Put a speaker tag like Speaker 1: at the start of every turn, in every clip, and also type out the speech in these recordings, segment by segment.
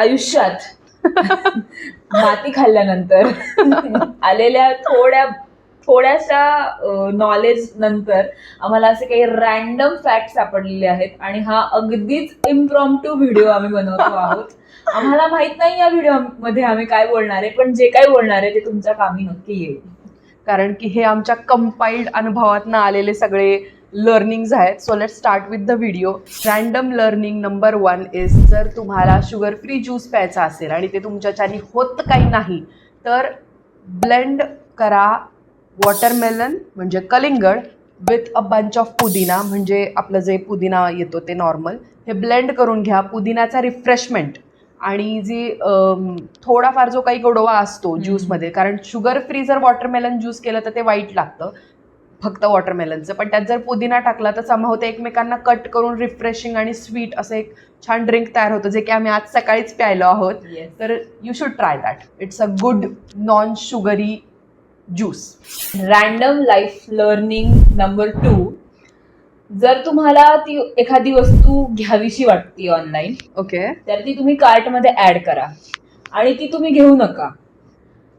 Speaker 1: आयुष्यात माती खाल्ल्यानंतर आलेल्या थोड्या थोड्याशा नॉलेज नंतर आम्हाला असे काही रॅन्डम फॅक्ट सापडलेले आहेत आणि हा अगदीच इम्प्रॉम्प्टू व्हिडिओ आम्ही बनवतो आहोत. आम्हाला माहीत नाही या व्हिडिओमध्ये आम्ही काय बोलणार आहे पण जे काही बोलणार आहे ते तुमच्या कामी नक्की येईल.
Speaker 2: कारण की हे आमच्या कंपाईल्ड अनुभवातनं आलेले सगळे लर्निंग्ज आहेत. So let start with the video random learning number one is जर तुम्हाला शुगर फ्री ज्यूस प्यायचा असेल आणि ते तुमच्याच्यानी होत काही नाही तर ब्लेंड करा वॉटरमेलन म्हणजे कलिंगड विथ अ बंच ऑफ पुदिना म्हणजे आपलं जे पुदिना येतो ते नॉर्मल हे ब्लेंड करून घ्या पुदिन्याचा रिफ्रेशमेंट आणि जी थोडाफार जो काही गोडवा असतो. ज्यूसमध्ये कारण शुगर फ्री जर वॉटरमेलन ज्यूस केलं तर ते वाईट लागतं. फक्त वॉटरमेलनचं पण त्यात जर पुदिना टाकला तर समाव ते एकमेकांना कट करून रिफ्रेशिंग आणि स्वीट असं एक छान ड्रिंक तयार होतं जे की आम्ही आज सकाळीच प्यायलो आहोत. तर you should try that it's a good non sugary juice
Speaker 1: random life learning number two जर तुम्हाला ती एखादी वस्तू घ्यावीशी वाटते ऑनलाईन
Speaker 2: ओके
Speaker 1: तर ती तुम्ही कार्टमध्ये ऍड करा. आणि ती तुम्ही घेऊ नका.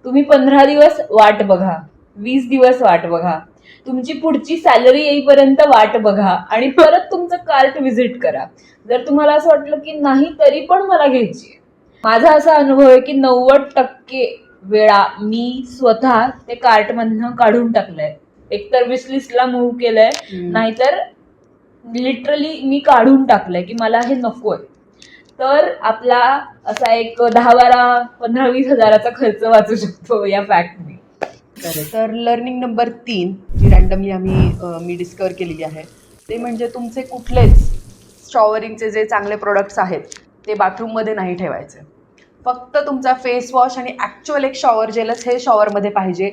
Speaker 1: तुम्ही पंधरा दिवस वाट बघा. वीस दिवस वाट बघा. तुमची पुढची सॅलरी येईपर्यंत वाट बघा आणि परत तुमचं कार्ट व्हिजिट करा. जर तुम्हाला असं वाटलं की नाही तरी पण मला घ्यायची. माझा असा अनुभव आहे की नव्वद टक्के वेळा मी स्वतः ते कार्टमधनं काढून टाकलंय. एकतर विशलिस्टला मूव्ह केलंय नाहीतर लिटरली मी काढून टाकलंय की मला हे नकोय. तर आपला असा एक दहा बारा पंधरा वीस हजाराचा खर्च वाचू शकतो या फॅक्टने
Speaker 2: तर लर्निंग नंबर तीन जी रँडमली आम्ही मी डिस्कवर केलेली आहे ते म्हणजे तुमचे कुठलेच शॉवरिंगचे जे चांगले प्रोडक्ट्स आहेत ते बाथरूममध्ये नाही ठेवायचे. फक्त तुमचा फेस वॉश आणि ॲक्च्युअल एक शॉवर जेलच हे शॉवरमध्ये पाहिजे.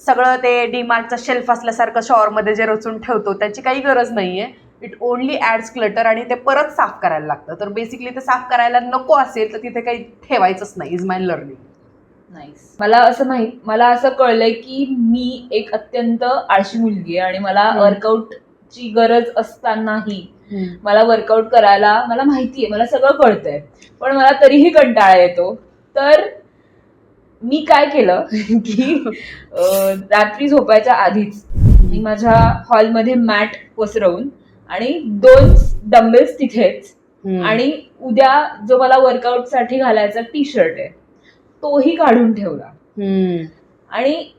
Speaker 2: सगळं ते डीमार्टचा शेल्फ असल्यासारखं शॉवरमध्ये जे रचून ठेवतो त्याची काही गरज नाही आहे इट ओनली ॲड्स क्लटर आणि ते परत साफ करायला लागतं. तर बेसिकली ते साफ करायला नको असेल तर तिथे काही ठेवायचंच नाही इज माय लर्निंग
Speaker 1: नाईस मला असं माहीत मला असं कळलंय की मी एक अत्यंत आळशी मुलगी आहे आणि मला
Speaker 2: हम्म.
Speaker 1: वर्कआउटची गरज असतानाही मला वर्कआउट करायला मला माहिती आहे मला सगळं कळतंय. पण मला तरीही कंटाळा येतो. तर मी काय केलं की अं, रात्री झोपायच्या आधीच मी माझ्या हॉलमध्ये मॅट पसरवून आणि दोन डंबेल्स तिथेच आणि उद्या जो मला वर्कआउटसाठी घालायचा टी शर्ट आहे तोही काढून ठेवला. आणि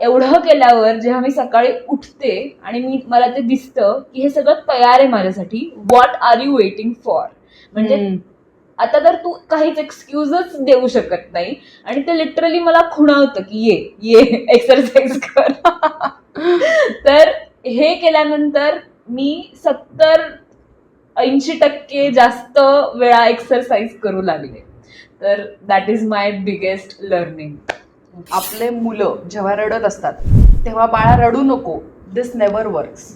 Speaker 1: एवढं केल्यावर जेव्हा मी सकाळी उठते आणि मी मला ते दिसतं की हे सगळं तयार आहे माझ्यासाठी what are you waiting for म्हणजे आता तर तू काहीच एक्सक्यूजच देऊ शकत नाही. आणि ते लिटरली मला खुणावतं की ये ये एक्सरसाइज कर. तर हे केल्यानंतर मी सत्तर ऐंशी टक्के जास्त वेळा एक्सरसाइज करू लागले. तर that is my biggest learning
Speaker 2: आपले मुलं जेव्हा रडत असतात तेव्हा बाळा रडू नको. दिस नेवर वर्क्स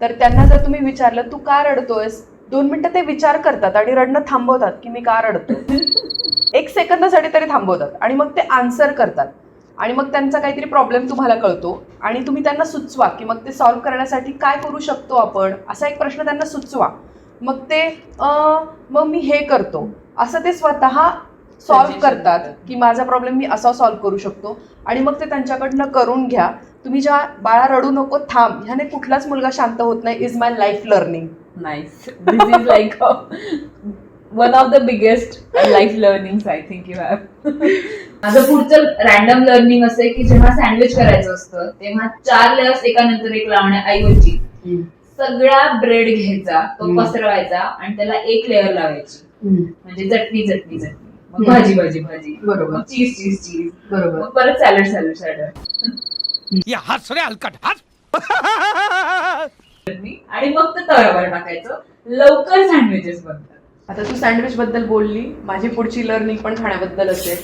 Speaker 2: तर त्यांना जर तुम्ही विचारलं तू का रडतोयस? दोन मिनिटं ते विचार करतात आणि रडणं थांबवतात की मी का रडतो एक सेकंदासाठी तरी थांबवतात आणि मग ते आन्सर करतात. आणि मग त्यांचा काहीतरी प्रॉब्लेम तुम्हाला कळतो आणि तुम्ही त्यांना सुचवा की मग ते सॉल्व्ह करण्यासाठी काय करू शकतो आपण? असा एक प्रश्न त्यांना सुचवा. मग ते "अं, मग मी हे करतो. असं ते स्वतः सॉल्व्ह करतात. की माझा प्रॉब्लेम मी असा सॉल्व्ह करू शकतो. आणि मग ते त्यांच्याकडनं करून घ्या. तुम्ही ज्या बाळा रडू नको थांब. ह्याने कुठलाच मुलगा शांत होत नाही. Is my life learning
Speaker 1: nice this is like one of the biggest life learning I think you have माझं पुढचं रॅन्डम लर्निंग असं की जेव्हा सँडविच करायचं असतं तेव्हा चार लेअर्स एकानंतर एक लावण्याऐवजी सगळा ब्रेड घ्यायचा तो. पसरवायचा आणि त्याला एक लेअर लावायची. म्हणजे चटणी चटणी चटणी. भाजी भाजी भाजी.
Speaker 2: बरोबर.
Speaker 1: चीज चीज चीज.
Speaker 2: बरोबर.
Speaker 1: परत सॅलड सॅलड सॅलड
Speaker 3: हलकट हंस
Speaker 1: आणि मग ते तव्यावर टाकायचं. लवकर सँडविचेस बनतात.
Speaker 2: आता तू सँडविच बद्दल बोलली. माझी पुढची लर्निंग पण खाण्याबद्दल असेल.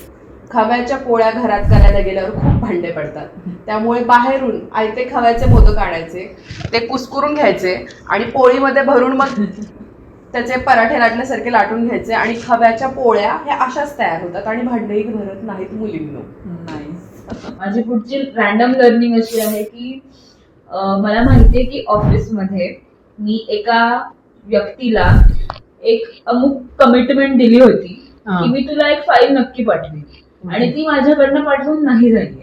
Speaker 2: खव्याच्या पोळ्या घरात करायला गेल्यावर खूप भांडे पडतात. त्यामुळे बाहेरून आयते खव्याचे मोदक आणायचे ते कुस्करून घ्यायचे आणि पोळीमध्ये भरून मग त्याचे पराठे लाटण्यासारखे लाटून घ्यायचे आणि खव्याच्या पोळ्या ह्या अशाच तयार होतात आणि भांडेही भरत नाहीत मुलींनो.
Speaker 1: माझी पुढची रॅन्डम लर्निंग अशी आहे की मला माहितीये की ऑफिसमध्ये मी एका व्यक्तीला एक अमुक कमिटमेंट दिली होती
Speaker 2: हा.
Speaker 1: की मी तुला एक फाईल नक्की पाठवेन. आणि ती माझ्याकडनं पाठवून नाही झाली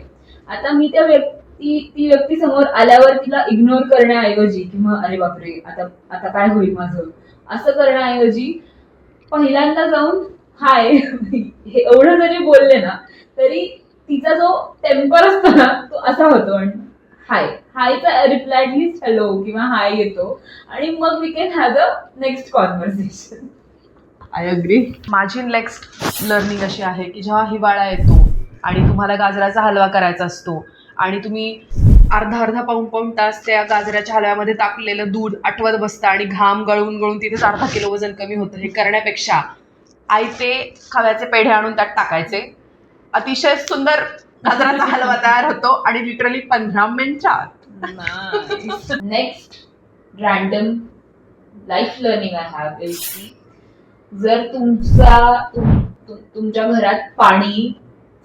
Speaker 1: आता मी त्या व्यक्ती ती व्यक्ती समोर आल्यावर तिला इग्नोर करण्याऐवजी किंवा अरे बापरे आता आता काय होईल माझं? असं करण्याऐवजी पहिल्यांदा जाऊन हाय हे एवढं जरी बोलले ना तरी तिचा जो टेम्पर असतो ना तो असा होतो. आणि हाय हायचा रिप्लाय ॲटलीस्ट हॅलो किंवा हाय येतो. आणि मग we can have the next conversation
Speaker 2: I agree माझी नेक्स्ट लर्निंग अशी आहे की जेव्हा हिवाळा येतो आणि तुम्हाला गाजराचा हलवा करायचा असतो आणि तुम्ही अर्धा अर्धा पाऊण पाऊण तास त्या गाजराच्या हलव्यामध्ये टाकलेलं दूध आठवत बसतं आणि घाम गळून गळून तिथेच अर्धा किलो वजन कमी होतं. हे करण्यापेक्षा आईचे खव्याचे पेढे आणून त्यात टाकायचे. अतिशय सुंदर गाजराचा हलवा तयार होतो आणि लिटरली पंधरा मिनिटात.
Speaker 1: Next random life learning I have is की जर तुमचा तुमच्या घरात पाणी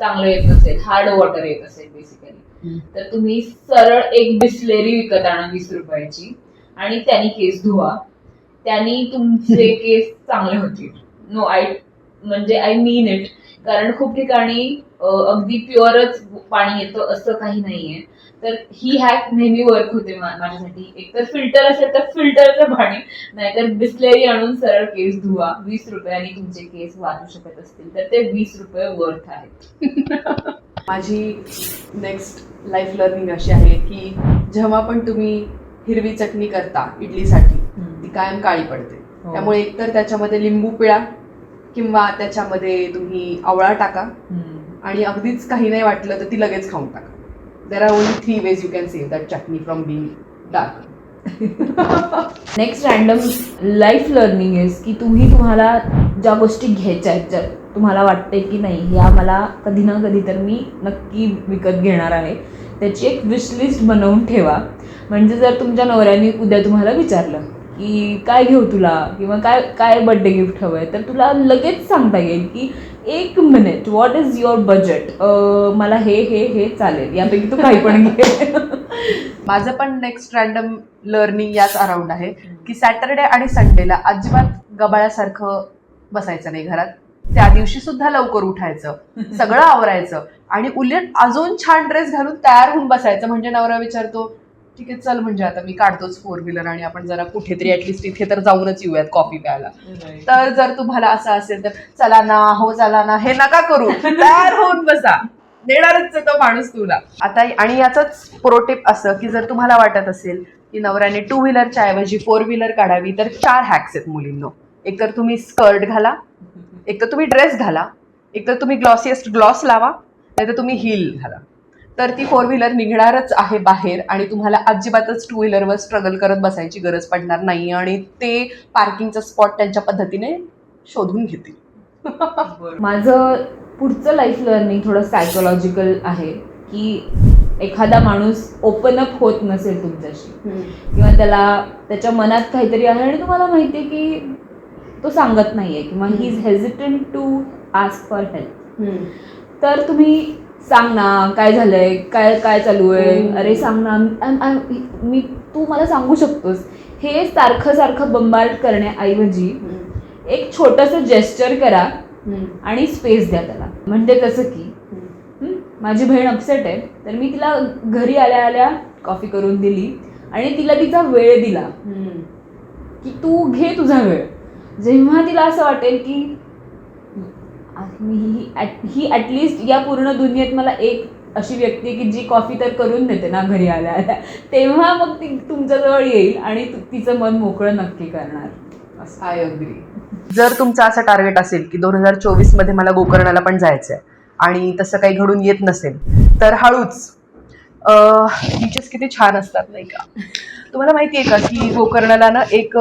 Speaker 1: चांगलं येत नसेल हार्ड वॉटर येत असेल बेसिकली तर तुम्ही सरळ एक बिस्लेरी विकत आणा वीस रुपयाची आणि त्यांनी केस धुवा. त्यांनी तुमचे केस चांगले होतील. नो आय म्हणजे आय मीन इट कारण खूप ठिकाणी अगदी प्युअरच पाणी येतं असं काही नाहीये. तर ही हॅक नेहमी वर्क होते माझ्यासाठी. एकतर फिल्टर असेल तर फिल्टरचं पाणी नाहीतर बिस्लेरी आणून सरळ केस धुवा. वीस रुपयांनी तुमचे केस वाचू शकत असतील तर ते वीस रुपये वर्थ आहेत.
Speaker 2: माझी नेक्स्ट लाईफ लर्निंग अशी आहे की जेव्हा पण तुम्ही हिरवी चटणी करता इडलीसाठी ती कायम काळी पडते.
Speaker 1: हो.
Speaker 2: त्यामुळे एकतर त्याच्यामध्ये लिंबू पिळा किंवा त्याच्यामध्ये तुम्ही आवळा टाका. आणि अगदीच काही नाही वाटलं तर ती लगेच खाऊन टाका. There are only three ways you can save that chutney from being dark
Speaker 1: next random life learning is की तुम्ही तुम्हाला ज्या गोष्टी घ्यायच्या आहेत ज्या तुम्हाला वाटते की नाही या मला कधी ना कधी तर मी नक्की विकत घेणार आहे. त्याची एक विश लिस्ट बनवून ठेवा. म्हणजे जर तुमच्या नवऱ्याने उद्या तुम्हाला विचारलं की काय घेऊ तुला? किंवा काय काय बड्डे गिफ्ट हवं आहे? तर तुला लगेच सांगता येईल की एक minute what is your budget मला हे हे हे चालेल. यापैकी तू काही पण घे.
Speaker 2: माझं पण नेक्स्ट रॅन्डम लर्निंग याच अराउंड आहे की सॅटरडे आणि संडेला अजिबात गबाळ्यासारखं बसायचं नाही घरात. त्या दिवशी सुद्धा लवकर उठायचं सगळं आवरायचं आणि उलट अजून छान ड्रेस घालून तयार होऊन बसायचं. म्हणजे नवरा विचारतो ठीक आहे चल म्हणजे आता मी काढतोच फोर व्हीलर आणि आपण जरा कुठेतरी ऍटलिस्ट इथे तर जाऊनच येऊयात कॉफी प्यायला. तर जर तुम्हाला असं असेल तर चला ना हो चला ना हे नका करू. तयार होऊन बसा. देणारच तो माणूस तुला. आता आणि याचंच प्रोटिप असं की जर तुम्हाला वाटत असेल की नवऱ्याने टू व्हीलरच्या ऐवजी फोर व्हीलर काढावी तर चार हॅक्स आहेत मुलींनो. एक तर तुम्ही स्कर्ट घाला एक तर तुम्ही ड्रेस घाला एक तर तुम्ही ग्लॉसिएस्ट ग्लॉस लावा नाही तर तुम्ही हिल घाला. तर ती फोर व्हीलर निघणारच आहे बाहेर आणि तुम्हाला अजिबातच टू व्हीलरवर स्ट्रगल करत बसायची गरज पडणार नाही आणि ते पार्किंगचा स्पॉट त्यांच्या पद्धतीने शोधून घेतील.
Speaker 1: माझं पुढचं लाईफ लर्निंग थोडं सायकोलॉजिकल आहे की एखादा माणूस ओपन अप होत नसेल तुमच्याशी किंवा त्याला त्याच्या मनात काहीतरी आहे आणि तुम्हाला माहिती आहे की तो सांगत नाहीये किंवा he is hesitant to ask for help तर तुम्ही सांग ना काय झालंय? काय काय चालू आहे. अरे सांग ना मी तू मला सांगू शकतोस. हे सारखं सारखं बंबार्ड करण्याऐवजी एक छोटंसं जेस्चर करा आणि स्पेस द्या त्याला. म्हणजे कसं की माझी बहीण अपसेट आहे तर मी तिला घरी आल्या आल्या कॉफी करून दिली आणि तिला तिचा वेळ दिला. की तू घे तुझा वेळ. जेव्हा तिला असं वाटेल की मी ही at- ही ॲटलिस्ट या पूर्ण दुनियेत मला एक अशी व्यक्ती आहे की जी कॉफी तर करून देते ना घरी आल्या आल्या तेव्हा मग ती तुमच्याजवळ येईल आणि तु- तिचं मन मोकळं नक्की करणार. असं.
Speaker 2: आय अग्री जर तुमचं असं टार्गेट असेल की दोन हजार चोवीसमध्ये मला गोकर्णाला पण जायचंय आणि तसं काही घडून येत नसेल तर हळूच. बीचेस किती छान असतात नाही का? तुम्हाला माहिती आहे का की गोकर्णाला ना एक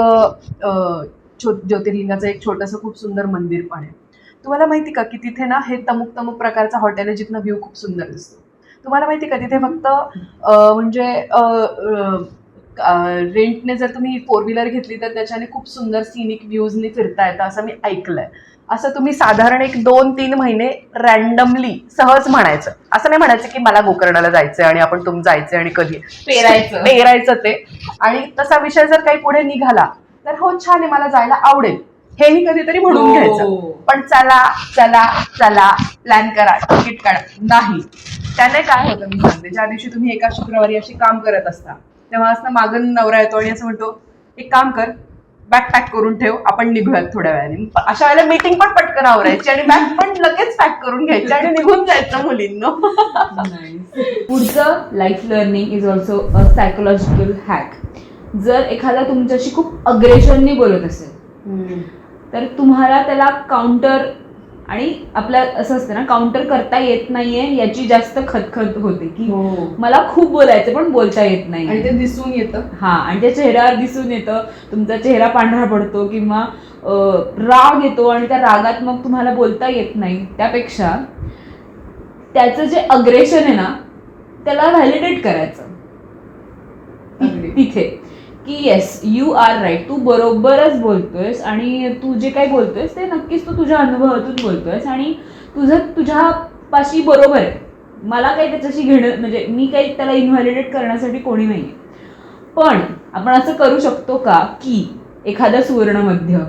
Speaker 2: छो ज्योतिर्लिंगाचं एक छोटंसं खूप सुंदर मंदिर पण आहे. तुम्हाला माहिती का की तिथे ना हे तमुक तमुक प्रकारचं हॉटेल आहे जिथनं व्ह्यू खूप सुंदर दिसतो. तुम्हाला माहिती का तिथे फक्त म्हणजे रेंटने जर तुम्ही फोर व्हीलर घेतली तर त्याच्याने खूप सुंदर सिनिक व्ह्यूजने फिरता येतं असं मी ऐकलंय. असं तुम्ही साधारण एक दोन तीन महिने रॅन्डमली सहज म्हणायचं. असं नाही म्हणायचं की मला गोकर्णाला जायचंय आणि आपण तुम जायचंय आणि कधी
Speaker 1: पेरायचं.
Speaker 2: पेरायचं ते. आणि तसा विषय जर काही पुढे निघाला तर हो छान आहे मला जायला आवडेल. हेही कधीतरी म्हणून
Speaker 1: हो.
Speaker 2: घ्यायचं. पण चला चला चला प्लॅन करा. तिकीट काढा. नाही. त्याने काय होतं मी सांगते. ज्या दिवशी तुम्ही एका शुक्रवारी अशी काम करत असता तेव्हा असं मागून नवरा येतो आणि असं म्हणतो एक काम कर बॅग पॅक करून ठेव. आपण निघूयात थोड्या वेळाने. अशा वेळेला मीटिंग पण पटकन आवरायची आणि बॅग पण लगेच पॅक करून घ्यायची आणि निघून जायचं मुलींनो.
Speaker 1: पुढचं life learning is also a psychological hack जर एखादा तुमच्याशी खूप अग्रेशननी बोलत असेल तर तुम्हाला त्याला काउंटर आणि आपल्या असं असतं ना काउंटर करता येत नाहीये याची जास्त खतखत होते की मला खूप बोलायचं पण बोलता येत
Speaker 2: आणि
Speaker 1: नाही
Speaker 2: ते दिसून येतं.
Speaker 1: हा आणि त्या चेहऱ्यावर दिसून येतं तुमचा चेहरा पांढरा पडतो किंवा राग येतो आणि त्या रागात मग तुम्हाला बोलता येत नाही. त्यापेक्षा त्याचं जे अग्रेशन आहे ना त्याला व्हॅलिडेट करायचं. तिथे. की येस यू आर राईट तू बरोबरच बोलतोयस आणि तू जे काही बोलतोयस ते नक्कीच तू तुझ्या अनुभवातून बोलतोयस आणि तुझं तुझ्यापाशी बरोबर आहे. मला काही त्याच्याशी घेणं म्हणजे मी काही त्याला इन्व्हॅलिडेट करण्यासाठी कोणी नाही पण आपण असं करू शकतो का की एखादं सुवर्ण मध्य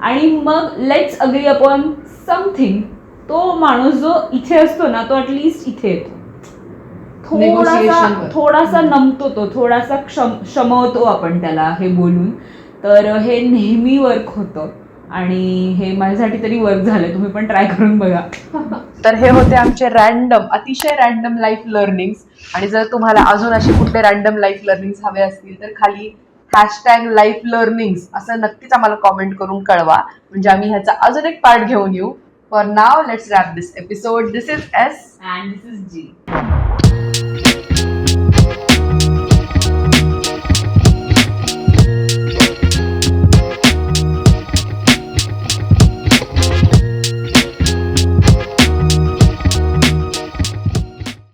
Speaker 1: आणि मग लेट्स अग्री अपॉन समथिंग तो माणूस जो इथे असतो ना तो ॲटलिस्ट इथे येतो. थोडासा. थोडासा नमतो तो थोडासा क्षम क्षमवतो आपण त्याला हे बोलून. तर हे नेहमी वर्क होतं. आणि हे माझ्यासाठी तरी वर्क झालं तुम्ही पण ट्राय करून बघा.
Speaker 2: तर हे होते आमचे रॅन्डम अतिशय रॅन्डम लाईफ लर्निंग आणि जर तुम्हाला अजून असे कुठले रॅन्डम लाईफ लर्निंग हवे असतील तर खाली हॅशटॅग लाईफ लर्निंग असं नक्कीच आम्हाला कॉमेंट करून कळवा. म्हणजे आम्ही ह्याचा अजून एक पार्ट घेऊन येऊ. For now, let's wrap this episode. This is S.
Speaker 1: And this is G.